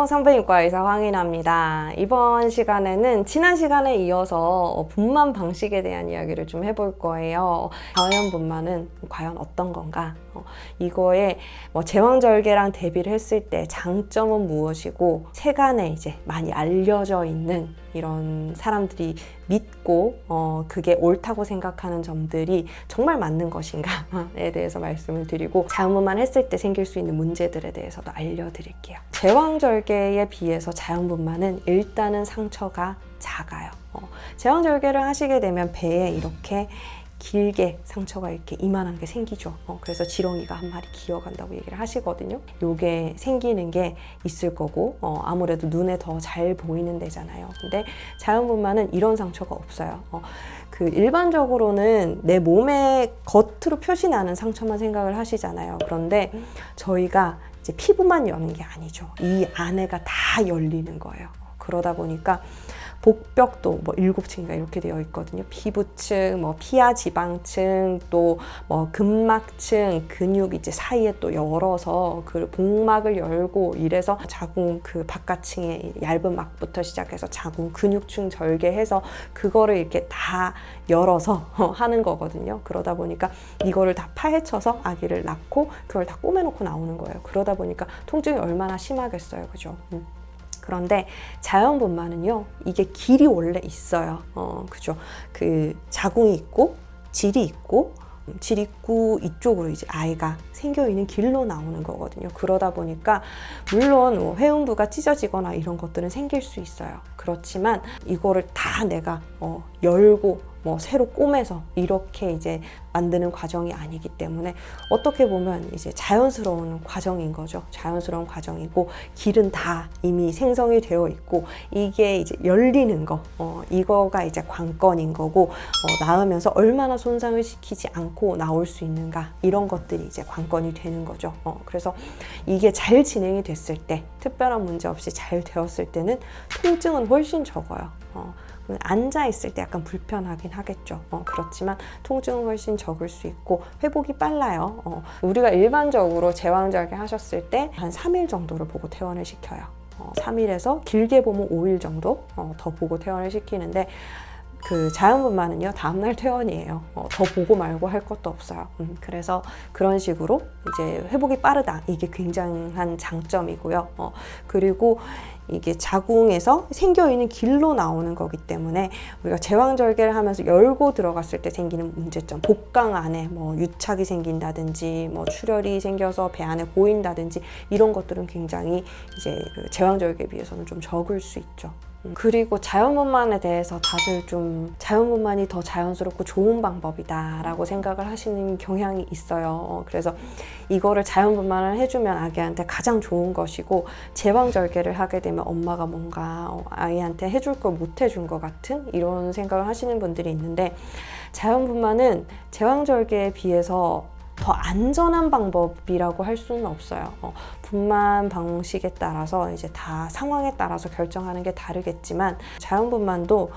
안녕하세요. 산부인과 의사 황인아입니다. 이번 시간에는 지난 시간에 이어서 분만 방식에 대한 이야기를 좀 해볼 거예요. 자연 분만은 과연 어떤 건가? 어, 이거에 뭐 제왕절개랑 대비를 했을 때 장점은 무엇이고 세간에 이제 많이 알려져 있는 이런 사람들이 믿고 어, 그게 옳다고 생각하는 점들이 정말 맞는 것인가에 대해서 말씀을 드리고 자연분만 했을 때 생길 수 있는 문제들에 대해서도 알려드릴게요. 제왕절개에 비해서 자연분만은 일단은 상처가 작아요. 어, 제왕절개를 하시게 되면 배에 이렇게 길게 상처가 이렇게 이만한 게 생기죠. 어, 그래서 지렁이가 한 마리 기어간다고 얘기를 하시거든요. 요게 생기는 게 있을 거고, 어, 아무래도 눈에 더 잘 보이는 데잖아요. 근데 자연분만은 이런 상처가 없어요. 어, 그 일반적으로는 내 몸에 겉으로 표시나는 상처만 생각을 하시잖아요. 그런데 저희가 이제 피부만 여는 게 아니죠. 이 안에가 다 열리는 거예요. 그러다 보니까 복벽도 뭐 일곱 층인가 이렇게 되어 있거든요. 피부층, 뭐 피하 지방층, 또 뭐 근막층, 근육 이제 사이에 또 열어서 그 복막을 열고 이래서 자궁 그 바깥층에 얇은 막부터 시작해서 자궁 근육층 절개해서 그거를 이렇게 다 열어서 하는 거거든요. 그러다 보니까 이거를 다 파헤쳐서 아기를 낳고 그걸 다 꼬매놓고 나오는 거예요. 그러다 보니까 통증이 얼마나 심하겠어요. 그죠? 음. 그런데 자연분만은요, 이게 길이 원래 있어요. 어, 그죠. 그 자궁이 있고, 질이 있고, 질 입구 이쪽으로 이제 아이가 생겨 있는 길로 나오는 거거든요. 그러다 보니까 물론 뭐 회음부가 찢어지거나 이런 것들은 생길 수 있어요. 그렇지만 이거를 다 내가 어, 열고 뭐 새로 꼬매서 이렇게 이제 만드는 과정이 아니기 때문에 어떻게 보면 이제 자연스러운 과정인 거죠. 자연스러운 과정이고 길은 다 이미 생성이 되어 있고 이게 이제 열리는 거 어, 이거가 이제 관건인 거고 어, 낳으면서 얼마나 손상을 시키지 않고 나올 수 있는가 이런 것들이 이제 관건이 되는 거죠. 어, 그래서 이게 잘 진행이 됐을 때 특별한 문제 없이 잘 되었을 때는 통증은 훨씬 적어요. 어, 앉아 있을 때 약간 불편하긴 하겠죠. 어, 그렇지만 통증은 훨씬 적을 수 있고 회복이 빨라요. 어, 우리가 일반적으로 제왕절개 하셨을 때 한 3일 정도를 보고 퇴원을 시켜요. 어, 3일에서 길게 보면 5일 정도 어, 더 보고 퇴원을 시키는데 그 자연분만은요 다음날 퇴원이에요. 어, 더 보고 말고 할 것도 없어요. 음, 그래서 그런 식으로 이제 회복이 빠르다 이게 굉장한 장점이고요. 어, 그리고 이게 자궁에서 생겨 있는 길로 나오는 거기 때문에 우리가 제왕절개를 하면서 열고 들어갔을 때 생기는 문제점, 복강 안에 뭐 유착이 생긴다든지 뭐 출혈이 생겨서 배 안에 보인다든지 이런 것들은 굉장히 이제 그 제왕절개에 비해서는 좀 적을 수 있죠. 음, 그리고 자연분만에 대해서 다들 좀 자연분만이 더 자연스럽고 좋은 방법이다라고 생각을 하시는 경향이 있어요. 어, 그래서 이거를 자연분만을 해주면 아기한테 가장 좋은 것이고 제왕절개를 하게 되면 엄마가 뭔가 어, 아이한테 해줄 걸 못 해준 것 같은 이런 생각을 하시는 분들이 있는데 자연분만은 제왕절개에 비해서 더 안전한 방법이라고 할 수는 없어요. 어, 분만 방식에 따라서 이제 다 상황에 따라서 결정하는 게 다르겠지만 자연분만도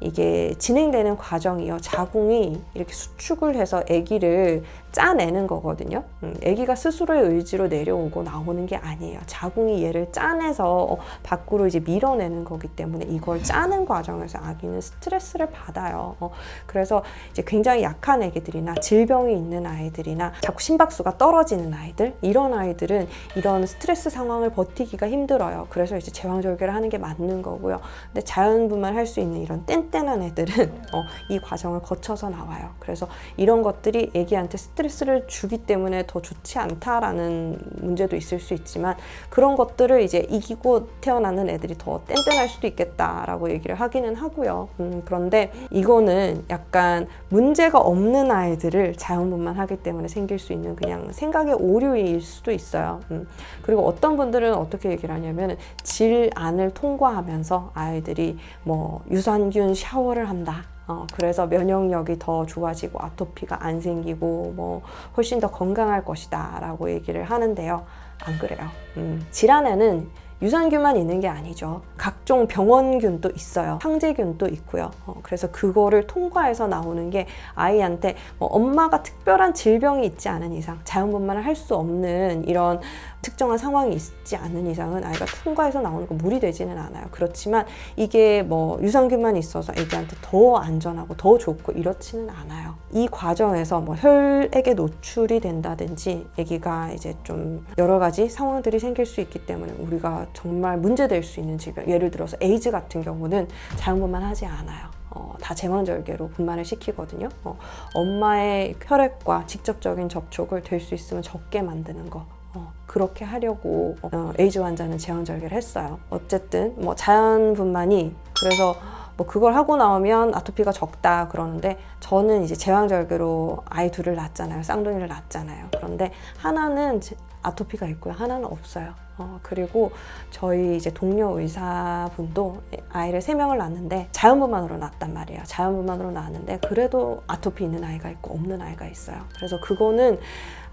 이게 진행되는 과정이요. 자궁이 이렇게 수축을 해서 아기를 짜내는 거거든요. 음, 아기가 스스로의 의지로 내려오고 나오는 게 아니에요. 자궁이 얘를 짜내서 밖으로 이제 밀어내는 거기 때문에 이걸 짜는 과정에서 아기는 스트레스를 받아요. 어, 그래서 이제 굉장히 약한 아기들이나 질병이 있는 아이들이나 자꾸 심박수가 떨어지는 아이들 이런 아이들은 이런 스트레스 상황을 버티기가 힘들어요. 그래서 이제 제왕절개를 하는 게 맞는 거고요. 근데 자연분만 할 수 있는 이런 뗀뗀한 애들은 어, 이 과정을 거쳐서 나와요. 그래서 이런 것들이 아기한테 스트레스 스트레스를 주기 때문에 더 좋지 않다라는 문제도 있을 수 있지만 그런 것들을 이제 이기고 태어나는 애들이 더 뗀뗀할 수도 있겠다라고 얘기를 하기는 하고요. 음, 그런데 이거는 약간 문제가 없는 아이들을 자연분만 하기 때문에 생길 수 있는 그냥 생각의 오류일 수도 있어요. 음, 그리고 어떤 분들은 어떻게 얘기를 하냐면 질안을 통과하면서 아이들이 뭐 유산균 샤워를 한다. 어, 그래서 면역력이 더 좋아지고 아토피가 안 생기고 뭐 훨씬 더 건강할 것이다 라고 얘기를 하는데요. 안 그래요. 음, 질환에는 유산균만 있는 게 아니죠. 각종 병원균도 있어요. 항제균도 있고요. 어, 그래서 그거를 통과해서 나오는 게 아이한테 뭐 엄마가 특별한 질병이 있지 않은 이상 자연분만을 할 수 없는 이런 특정한 상황이 있지 않는 이상은 아이가 통과해서 나오는 거 무리되지는 않아요. 그렇지만 이게 뭐 유산균만 있어서 애기한테 더 안전하고 더 좋고 이렇지는 않아요. 이 과정에서 뭐 혈액에 노출이 된다든지 아기가 이제 좀 여러 가지 상황들이 생길 수 있기 때문에 우리가 정말 문제될 수 있는 질병 예를 들어서 에이즈 같은 경우는 자연분만 하지 않아요. 어, 다 제왕절개로 분만을 시키거든요. 어, 엄마의 혈액과 직접적인 접촉을 될 수 있으면 적게 만드는 거. 어, 그렇게 하려고 어, 에이즈 환자는 제왕절개를 했어요. 어쨌든 뭐 자연분만이 그래서 뭐 그걸 하고 나오면 아토피가 적다 그러는데 저는 이제 제왕절개로 아이 둘을 낳았잖아요. 쌍둥이를 낳았잖아요. 그런데 하나는 제- 아토피가 있고요. 하나는 없어요. 어, 그리고 저희 이제 동료 의사분도 아이를 세 명을 낳았는데 자연분만으로 낳았단 말이에요. 자연분만으로 낳았는데 그래도 아토피 있는 아이가 있고 없는 아이가 있어요. 그래서 그거는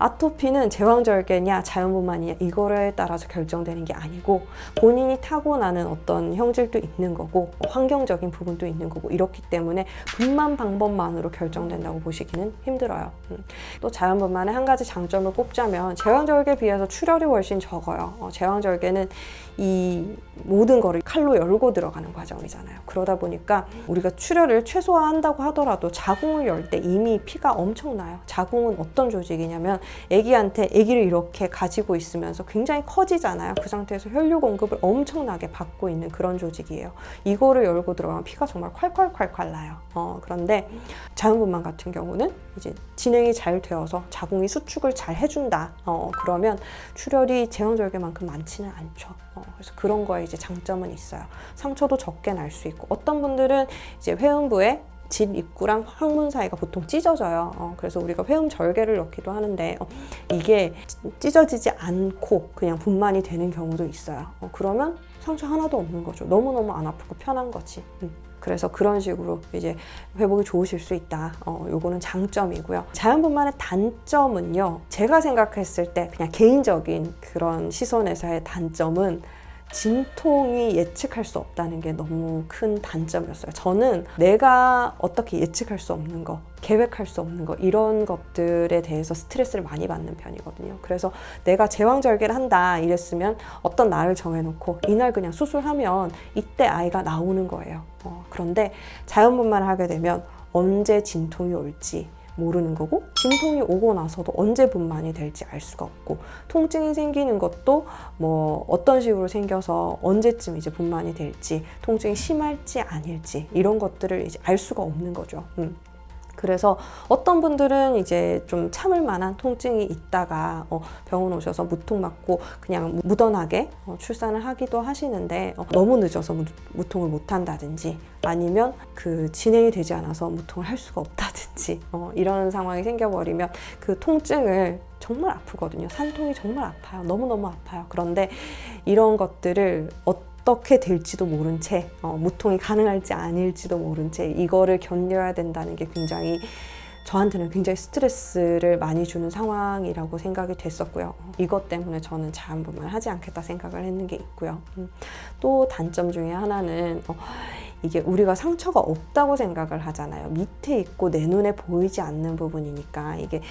아토피는 제왕절개냐 자연분만이냐 이거에 따라서 결정되는 게 아니고 본인이 타고나는 어떤 형질도 있는 거고 환경적인 부분도 있는 거고 이렇기 때문에 분만 방법만으로 결정된다고 보시기는 힘들어요. 음. 또 자연분만의 한 가지 장점을 꼽자면 제왕절개에 비해서 출혈이 훨씬 적어요. 어, 제왕절개는 이 모든 거를 칼로 열고 들어가는 과정이잖아요. 그러다 보니까 우리가 출혈을 최소화한다고 하더라도 자궁을 열 때 이미 피가 엄청나요. 자궁은 어떤 조직이냐면 아기한테 아기를 이렇게 가지고 있으면서 굉장히 커지잖아요. 그 상태에서 혈류 공급을 엄청나게 받고 있는 그런 조직이에요. 이거를 열고 들어가면 피가 정말 콸콸콸콸 나요. 어, 그런데 자연분만 같은 경우는 이제 진행이 잘 되어서 자궁이 수축을 잘 해준다. 어, 그러면 출혈이 제왕절개만큼 많지는 않죠. 어, 그래서 그런 거에 이제 장점은 있어요. 상처도 적게 날 수 있고 어떤 분들은 이제 회음부에 질 입구랑 항문 사이가 보통 찢어져요. 어, 그래서 우리가 회음 절개를 넣기도 하는데 어, 이게 찢어지지 않고 그냥 분만이 되는 경우도 있어요. 어, 그러면 상처 하나도 없는 거죠. 너무너무 안 아프고 편한 거지. 음. 그래서 그런 식으로 이제 회복이 좋으실 수 있다. 어, 요거는 장점이고요. 자연분만의 단점은요. 제가 생각했을 때 그냥 개인적인 그런 시선에서의 단점은 진통이 예측할 수 없다는 게 너무 큰 단점이었어요. 저는 내가 어떻게 예측할 수 없는 거, 계획할 수 없는 거, 이런 것들에 대해서 스트레스를 많이 받는 편이거든요. 그래서 내가 제왕절개를 한다 이랬으면 어떤 날을 정해놓고 이날 그냥 수술하면 이때 아이가 나오는 거예요. 어, 그런데 자연분만을 하게 되면 언제 진통이 올지, 모르는 거고 진통이 오고 나서도 언제 분만이 될지 알 수가 없고 통증이 생기는 것도 뭐 어떤 식으로 생겨서 언제쯤 이제 분만이 될지 통증이 심할지 아닐지 이런 것들을 이제 알 수가 없는 거죠. 음. 그래서 어떤 분들은 이제 좀 참을 만한 통증이 있다가 어, 병원 오셔서 무통 맞고 그냥 무던하게 어, 출산을 하기도 하시는데 어, 너무 늦어서 무, 무통을 못 한다든지 아니면 그 진행이 되지 않아서 무통을 할 수가 없다든지 어, 이런 상황이 생겨버리면 그 통증을 정말 아프거든요. 산통이 정말 아파요. 너무너무 아파요. 그런데 이런 것들을 어 떻게 될지도 모른 채 어, 무통이 가능할지 아닐지도 모른 채 이거를 견뎌야 된다는 게 굉장히 저한테는 굉장히 스트레스를 많이 주는 상황이라고 생각이 됐었고요. 이것 때문에 저는 자연분만 하지 않겠다 생각을 했는 게 있고요. 음, 또 단점 중에 하나는 어, 이게 우리가 상처가 없다고 생각을 하잖아요. 밑에 있고 내 눈에 보이지 않는 부분이니까 이게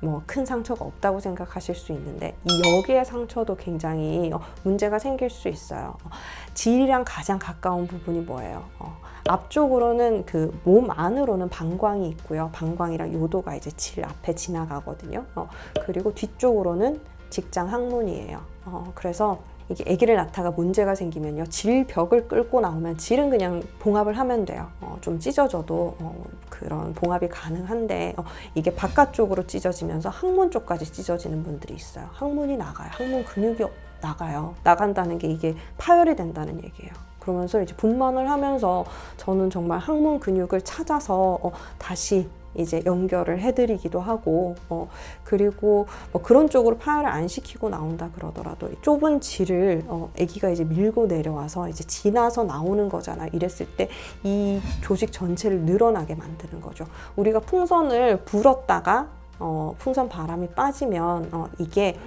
뭐 큰 상처가 없다고 생각하실 수 있는데 이 여기의 상처도 굉장히 어, 문제가 생길 수 있어요. 어, 질이랑 가장 가까운 부분이 뭐예요? 어, 앞쪽으로는 그 몸 안으로는 방광이 있고요. 방광이랑 요도가 이제 질 앞에 지나가거든요. 어, 그리고 뒤쪽으로는 직장 항문이에요. 어, 그래서 이게 아기를 낳다가 문제가 생기면요. 질벽을 끌고 나오면 질은 그냥 봉합을 하면 돼요. 어, 좀 찢어져도 어, 그런 봉합이 가능한데 어, 이게 바깥쪽으로 찢어지면서 항문 쪽까지 찢어지는 분들이 있어요. 항문이 나가요. 항문 근육이 나가요. 나간다는 게 이게 파열이 된다는 얘기예요. 그러면서 이제 분만을 하면서 저는 정말 항문 근육을 찾아서 어, 다시 이제 연결을 해드리기도 하고 어, 그리고 뭐 그런 쪽으로 파열을 안 시키고 나온다 그러더라도 이 좁은 질을 어, 아기가 이제 밀고 내려와서 이제 지나서 나오는 거잖아. 이랬을 때 이 조직 전체를 늘어나게 만드는 거죠. 우리가 풍선을 불었다가 어, 풍선 바람이 빠지면 어, 이게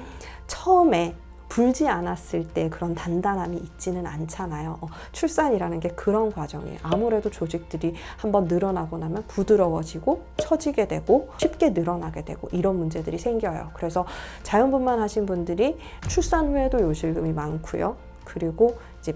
처음에 불지 않았을 때 그런 단단함이 있지는 않잖아요. 어, 출산이라는 게 그런 과정이에요. 아무래도 조직들이 한번 늘어나고 나면 부드러워지고 처지게 되고 쉽게 늘어나게 되고 이런 문제들이 생겨요. 그래서 자연분만 하신 분들이 출산 후에도 요실금이 많고요. 그리고 이제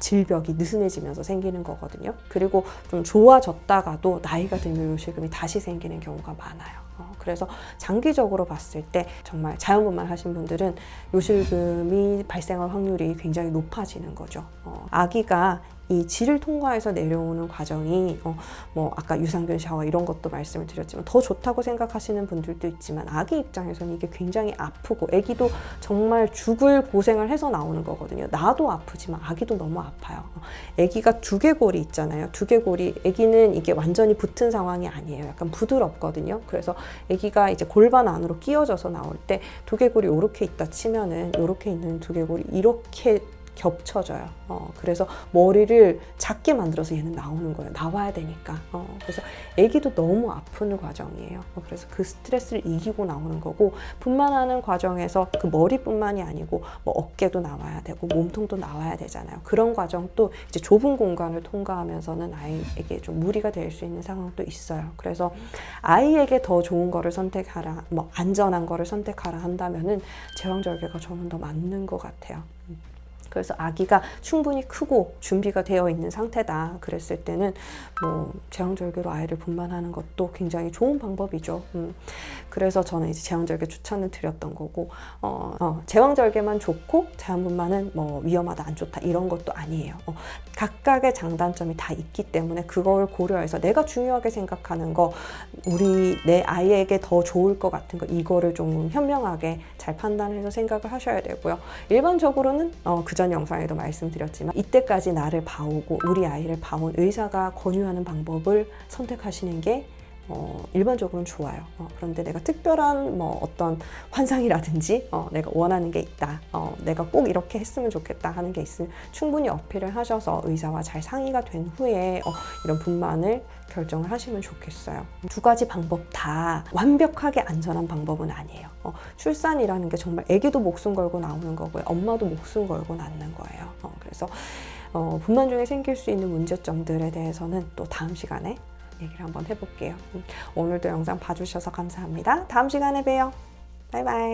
질벽이 느슨해지면서 생기는 거거든요. 그리고 좀 좋아졌다가도 나이가 들면 요실금이 다시 생기는 경우가 많아요. 어, 그래서 장기적으로 봤을 때 정말 자연분만 하신 분들은 요실금이 발생할 확률이 굉장히 높아지는 거죠. 어, 아기가 이 질을 통과해서 내려오는 과정이 어, 뭐 아까 유산균 샤워 이런 것도 말씀을 드렸지만 더 좋다고 생각하시는 분들도 있지만 아기 입장에서는 이게 굉장히 아프고 아기도 정말 죽을 고생을 해서 나오는 거거든요. 나도 아프지만 아기도 너무 아파요. 어, 아기가 두개골이 있잖아요. 두개골이 아기는 이게 완전히 붙은 상황이 아니에요. 약간 부드럽거든요. 그래서 아기가 이제 골반 안으로 끼워져서 나올 때 두개골이 이렇게 있다 치면은 이렇게 있는 두개골이 이렇게 겹쳐져요. 어, 그래서 머리를 작게 만들어서 얘는 나오는 거예요. 나와야 되니까. 어, 그래서 아기도 너무 아픈 과정이에요. 어, 그래서 그 스트레스를 이기고 나오는 거고 분만하는 과정에서 그 머리뿐만이 아니고 뭐 어깨도 나와야 되고 몸통도 나와야 되잖아요. 그런 과정도 이제 좁은 공간을 통과하면서는 아이에게 좀 무리가 될 수 있는 상황도 있어요. 그래서 아이에게 더 좋은 거를 선택하라, 뭐 안전한 거를 선택하라 한다면은 제왕절개가 저는 더 맞는 것 같아요. 그래서 아기가 충분히 크고 준비가 되어 있는 상태다. 그랬을 때는 뭐 제왕절개로 아이를 분만하는 것도 굉장히 좋은 방법이죠. 음. 그래서 저는 이제 제왕절개 추천을 드렸던 거고 어, 어, 제왕절개만 좋고 제왕분만은 뭐 위험하다 안 좋다 이런 것도 아니에요. 어, 각각의 장단점이 다 있기 때문에 그걸 고려해서 내가 중요하게 생각하는 거 우리 내 아이에게 더 좋을 것 같은 거 이거를 좀 현명하게 잘 판단해서 생각을 하셔야 되고요. 일반적으로는 어, 그전 영상에도 말씀드렸지만 이때까지 나를 봐오고 우리 아이를 봐온 의사가 권유하는 방법을 선택하시는 게 어, 일반적으로는 좋아요. 어, 그런데 내가 특별한 뭐 어떤 환상이라든지 어, 내가 원하는 게 있다. 어, 내가 꼭 이렇게 했으면 좋겠다 하는 게 있으면 충분히 어필을 하셔서 의사와 잘 상의가 된 후에 어, 이런 분만을 결정을 하시면 좋겠어요. 두 가지 방법 다 완벽하게 안전한 방법은 아니에요. 어, 출산이라는 게 정말 아기도 목숨 걸고 나오는 거고요. 엄마도 목숨 걸고 낳는 거예요. 어, 그래서 어, 분만 중에 생길 수 있는 문제점들에 대해서는 또 다음 시간에 얘기를 한번 해볼게요. 음, 오늘도 영상 봐주셔서 감사합니다. 다음 시간에 봬요. 바이바이.